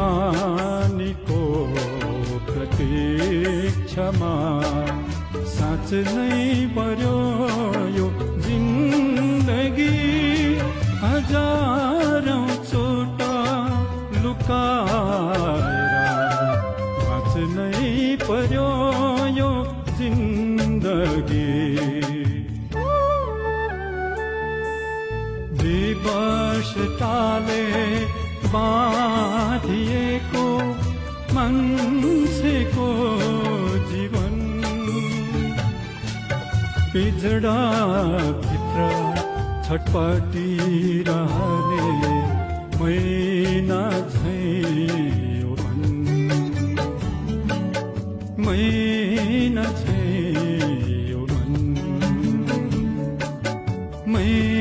हानिको प्रतीक्षमा। साँच नै पर्यो यो जिन्दगी। हजारौँ चोट लुकाएर बाँच्नै पर्यो यो जिन्दगी। दिवस टाले बाँधिएको मान्छेको जीवन। पिजडाभित्र छटपटी रहने मैना छैन मैना छैन मैना